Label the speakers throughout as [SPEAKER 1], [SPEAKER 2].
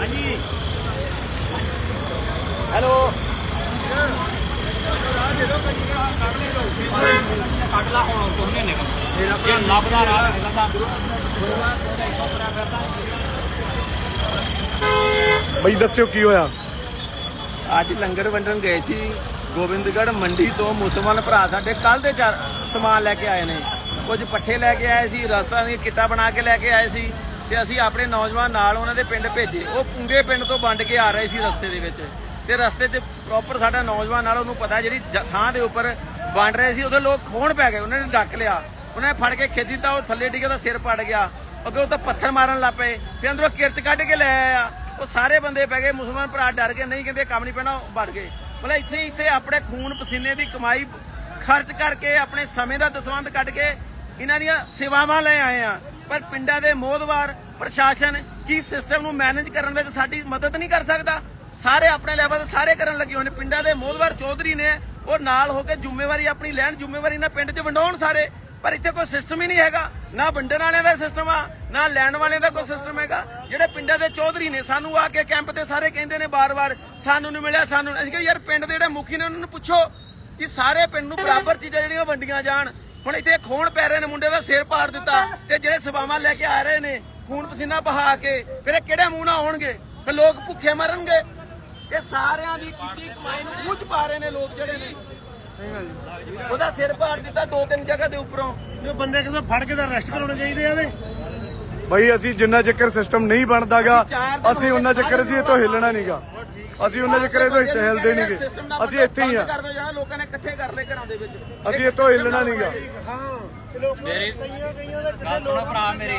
[SPEAKER 1] ਹਾਂਜੀ। ਹੈਲੋ।
[SPEAKER 2] ਕੱਢ ਲਾ ਹੁਣ ਕੁਝ ਨਹੀਂ ਨਿਕਲ ਜੇ ਲੱਭਦਾ ਰਾਹ ਨਿਕਲਦਾ
[SPEAKER 3] ਬਈ ਦੱਸਿਓ ਕੀ ਹੋਇਆ?
[SPEAKER 1] ਅੱਜ ਲੰਗਰ ਵੰਡਣ ਗਏ ਸੀ। ਗੋਬਿੰਦਗੜ੍ਹ ਮੰਡੀ ਤੋਂ ਮੁਸਲਮਾਨ ਭਰਾ ਸਾਡੇ ਕੱਲ ਦੇ ਚਾਰ ਸਮਾਨ ਲੈ ਕੇ ਆਏ ਨੇ। ਕੁਝ ਪੱਠੇ ਲੈ ਕੇ ਆਏ ਸੀ ਰਸਤਾ ਦੀਆਂ ਕਿੱਟਾਂ ਬਣਾ ਕੇ ਲੈ ਕੇ ਆਏ ਸੀ। ਤੇ ਅਸੀਂ ਆਪਣੇ ਨੌਜਵਾਨ ਨਾਲ ਉਹਨਾਂ ਦੇ ਪਿੰਡ ਭੇਜੇ। ਉਹ ਪੁੰਗੇ ਪਿੰਡ ਤੋਂ ਵੰਡ ਕੇ ਆ ਰਹੇ ਸੀ ਰਸਤੇ ਦੇ ਵਿੱਚ। ਤੇ ਰਸਤੇ 'ਚ ਪ੍ਰੋਪਰ ਸਾਡਾ ਨੌਜਵਾਨ ਨਾਲ ਉਹਨੂੰ ਪਤਾ ਜਿਹੜੀ ਥਾਂ ਦੇ ਉੱਪਰ ਵੰਡ ਰਹੇ ਸੀ ਉਹਦੇ ਲੋਕ ਖੋਣ ਪੈ ਗਏ। ਉਹਨਾਂ ਨੇ ਡੱਕ ਲਿਆ। ਉਹਨੇ ਫੜ ਕੇ ਖਿੱਚੀ ਤਾਂ ਉਹ ਥੱਲੇ ਡਿੱਗੇ ਉਹਦਾ ਸਿਰ ਪੜ ਗਿਆ। ਅੱਗੇ ਉਹ ਤਾਂ ਪੱਥਰ ਮਾਰਨ ਲੱਗ ਪਏ। ਫਿਰ ਅੰਦਰੋਂ ਕਿਰਚ ਕੱਢ ਕੇ ਲੈ ਆਇਆ। ਉਹ ਸਾਰੇ ਬੰਦੇ ਪੈ ਗਏ। ਮੁਸਲਮਾਨ ਭਰਾ ਡਰ ਗਏ ਨਹੀਂ ਕਹਿੰਦੇ ਕੰਮ ਨਹੀਂ ਪੈਣਾ, ਉਹ ਵੜ ਗਏ। ਮਤਲਬ ਇੱਥੇ ਇੱਥੇ ਆਪਣੇ ਖੂਨ ਪਸੀਨੇ ਦੀ ਕਮਾਈ ਖਰਚ ਕਰਕੇ ਆਪਣੇ ਸਮੇਂ ਦਾ ਦਸਵੰਧ ਕੱਢ ਕੇ ਇਹਨਾਂ ਦੀਆਂ ਸੇਵਾਵਾਂ ਲੈ ਆਏ ਆ। ਪਰ ਪਿੰਡਾਂ ਦੇ ਮੋਹਦਵਾਰ ਪ੍ਰਸ਼ਾਸਨ ਕੀ ਸਿਸਟਮ ਨੂੰ ਮੈਨੇਜ ਕਰਨ ਵਿੱਚ ਸਾਡੀ ਮਦਦ ਨਹੀਂ ਕਰ ਸਕਦਾ? ਸਾਰੇ ਆਪਣੇ ਲੈਵਲ ਤੇ ਸਾਰੇ ਕਰਨ ਲੱਗੇ ਹੋਏ ਨੇ। ਪਿੰਡਾਂ ਦੇ ਮੋਹਦਵਾਰ ਚੌਧਰੀ ਨੇ ਉਹ ਨਾਲ ਹੋ ਕੇ ਜ਼ਿੰਮੇਵਾਰੀ, ਆਪਣੀ ਲੈਣ ਜ਼ਿੰਮੇਵਾਰੀ ਨਾਲ ਪਿੰਡ 'ਚ ਵੰਡਾਉਣ ਸਾਰੇ। ਪਰ ਇੱਥੇ ਕੋਈ ਸਿਸਟਮ ਹੀ ਨਹੀਂ ਹੈਗਾ। ਨਾ ਵੰਡਣ ਵਾਲਿਆਂ ਦਾ ਸਿਸਟਮ ਆ, ਨਾ ਲੈਣ ਵਾਲਿਆਂ ਦਾ ਕੋਈ ਸਿਸਟਮ ਹੈਗਾ। ਜਿਹੜੇ ਪਿੰਡਾਂ ਦੇ ਚੌਧਰੀ ਨੇ, ਸਾਨੂੰ ਆ ਕੇ ਕੈਂਪ ਤੇ ਸਾਰੇ ਕਹਿੰਦੇ ਨੇ ਬਾਰ-ਬਾਰ ਸਾਨੂੰ ਨਹੀਂ ਮਿਲਿਆ, ਸਾਨੂੰ ਅਸੀਂ ਕਿਹਾ, ਯਾਰ, ਪਿੰਡ ਦੇ ਜਿਹੜੇ ਮੁਖੀ ਨੇ, ਉਹਨਾਂ ਨੂੰ ਪੁੱਛੋ ਕਿ ਸਾਰੇ ਪਿੰਡ ਨੂੰ ਬਰਾਬਰ ਚੀਜ਼ਾਂ ਜਿਹੜੀਆਂ ਵੰਡੀਆਂ ਜਾਣ। ਹੁਣ ਇੱਥੇ ਖੋਣ ਪੈ ਰਹੇ ਨੇ, ਮੁੰਡੇ ਦਾ ਸਿਰ ਪਾੜ ਦਿੱਤਾ ਤੇ ਜਿਹੜੇ ਸਵਾਵਾਂ ਲੈ ਕੇ ਆ ਰਹੇ ਨੇ ਖੂਨ ਪਸੀਨਾ ਬਹਾ ਕੇ ਫਿਰ ਇਹ ਕਿਹੜੇ ਮੂੰਹ ਨਾਲ ਆਉਣਗੇ? ਫਿਰ ਲੋਕ ਭੁੱਖੇ ਮਰਨਗੇ। ਇਹ ਸਾਰਿਆਂ ਦੀ ਕੀਤੀ ਕਮਾਈ ਨੂੰ ਮੂੰਹ ਚ ਪਾ ਰਹੇ ਨੇ ਲੋਕ ਜਿਹੜੇ ਨੇ। ਉਹਦਾ ਸਿਰ ਪਾੜ ਦਿੱਤਾ ਦੋ ਤਿੰਨ ਜਗ੍ਹਾ ਦੇ ਉੱਪਰੋਂ।
[SPEAKER 4] ਜੋ ਬੰਦੇ ਕਿਦੋਂ ਫੜ ਕੇ ਤਾਂ ਅਰੈਸਟ ਕਰਾਉਣੇ ਚਾਹੀਦੇ ਆ ਇਹਦੇ
[SPEAKER 3] ਬਈ ਅਸੀਂ ਜਿੰਨਾ ਚੱਕਰ ਸਿਸਟਮ ਨਹੀਂ ਬਣਦਾਗਾ ਅਸੀਂ ਉਹਨਾਂ ਚੱਕਰ ਅਸੀਂ ਇਤੋਂ ਹਿੱਲਣਾ ਨਹੀਂਗਾ ਅਸੀਂ ਉਹਨਾਂ ਚੱਕਰ ਇਤੋਂ ਇੱਥੇ ਹਿਲਦੇ ਨਹੀਂਗੇ ਅਸੀਂ ਇੱਥੇ ਹੀ ਆ।
[SPEAKER 1] ਲੋਕਾਂ ਨੇ ਇਕੱਠੇ ਕਰ ਲਏ ਘਰਾਂ ਦੇ ਵਿੱਚ।
[SPEAKER 3] ਅਸੀਂ ਇੱਥੋਂ ਹਿੱਲਣਾ ਨਹੀਂਗਾ
[SPEAKER 4] ਹਾਂ
[SPEAKER 2] ਮੇਰੀ
[SPEAKER 4] ਕਈਆਂ ਕਈਆਂ ਦੇ
[SPEAKER 2] ਗੱਲ ਸੁਣੋ ਭਰਾ ਮੇਰੀ।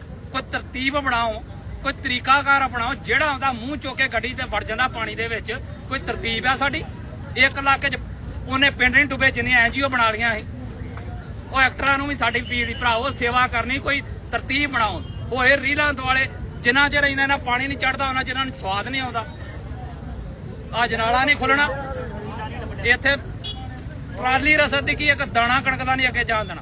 [SPEAKER 2] ਕੋਈ ਤਰਤੀਬ ਬਣਾਓ, ਕੋਈ ਤਰੀਕਾਕਾਰ ਅਪਣਾਓ ਜਿਹੜਾ ਆਉਂਦਾ ਮੂੰਹ ਚੁੱਕ ਕੇ ਗੱਡੀ ਤੇ ਵੜ ਜਾਂਦਾ ਪਾਣੀ ਦੇ ਵਿੱਚ, ਕੋਈ ਤਰਤੀਬ ਆ ਸਾਡੀ? ਇੱਕ ਇਲਾਕੇ 'ਚ ਉਹਨੇ ਪਿੰਡ ਨਹੀਂ ਡੁੱਬੇ, ਜਿੰਨੀਆਂ ਐਨਜੀਓ ਬਣਾ ਲਈਆਂ ਸੀ। ਉਹ ਐਕਟਰਾਂ ਨੂੰ ਵੀ ਸਾਡੀ ਪੀੜੀ ਭਰਾਓ ਸੇਵਾ ਕਰਨੀ, ਕੋਈ ਤਰਤੀਬ ਬਣਾਓ। ਹੋਏ ਰੀਲਾਂ ਦੁਆਲੇ, ਜਿੰਨਾ ਚਿਰ ਇਹਨਾਂ ਨਾਲ ਪਾਣੀ ਨਹੀਂ ਚੜਦਾ, ਉਹਨਾਂ ਚਿਰ ਇਹਨਾਂ ਨੂੰ ਸਵਾਦ ਨਹੀਂ ਆਉਂਦਾ। ਆ ਜਨਾਲਾ ਨਹੀਂ ਖੁੱਲਣਾ। ਇੱਥੇ ਟਰਾਲੀ ਰਸਦ ਦੀ ਕੀ ਇੱਕ ਦਾਣਾ ਕਣਕ ਦਾ ਨਹੀਂ ਅੱਗੇ ਜਾਣ ਦੇਣਾ।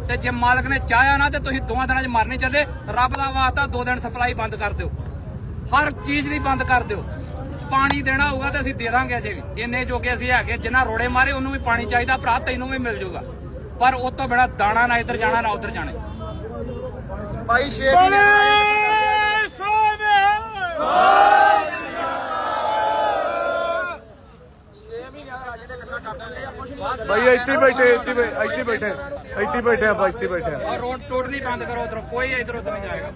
[SPEAKER 2] ਤੇ ਜੇ ਮਾਲਕ ਨੇ ਚਾਹਿਆ ਨਾ ਤੇ ਤੁਸੀਂ ਦੋਵਾਂ ਦਿਨਾਂ 'ਚ ਮਰਨੇ ਚੱਲੇ। ਰੱਬ ਦਾ ਵਾਸਤਾ ਦੋ ਦਿਨ ਸਪਲਾਈ ਬੰਦ ਕਰ ਦਿਓ। ਹਰ ਚੀਜ਼ ਦੀ ਬੰਦ ਕਰ ਦਿਓ। ਪਾਣੀ ਦੇਣਾ ਹੋਊਗਾ ਤੇ ਅਸੀਂ ਦੇ ਦਾਂਗੇ ਅਜੇ ਵੀ। ਇੰਨੇ ਜੋਗੇ ਅਸੀਂ ਹੈਗੇ ਜਿੰਨਾ ਰੋੜੇ ਮਾਰੇ ਉਹਨੂੰ ਵੀ ਪਾਣੀ ਚਾਹੀਦਾ ਭਰਾ ਤੈਨੂੰ ਵੀ ਮਿਲ ਜਾਊਗਾ। ਪਰ ਉਹ ਤੋਂ ਬਿਨਾ ਦਾਣਾ ਨਾ ਇੱਧਰ ਜਾਣਾ ਨਾ ਉੱਧਰ ਜਾਣਾ।
[SPEAKER 1] ਭਾਈ ਸ਼ੇਰ ਜੀ ਨੇ
[SPEAKER 3] ਭਾਈ ਇੱਥੇ ਬੈਠੇ ਇੱਥੇ ਹੀ ਬੈ- ਇੱਥੇ ਬੈਠੇ ਇੱਥੇ ਬੈਠੇ ਆਪਾਂ ਇੱਥੇ ਬੈਠੇ ਆ।
[SPEAKER 2] ਰੋਡ ਟੋਟਲੀ ਬੰਦ ਕਰੋ ਉਧਰੋਂ ਕੋਈ ਇਧਰ ਉਧਰ ਨਹੀਂ ਜਾਏਗਾ।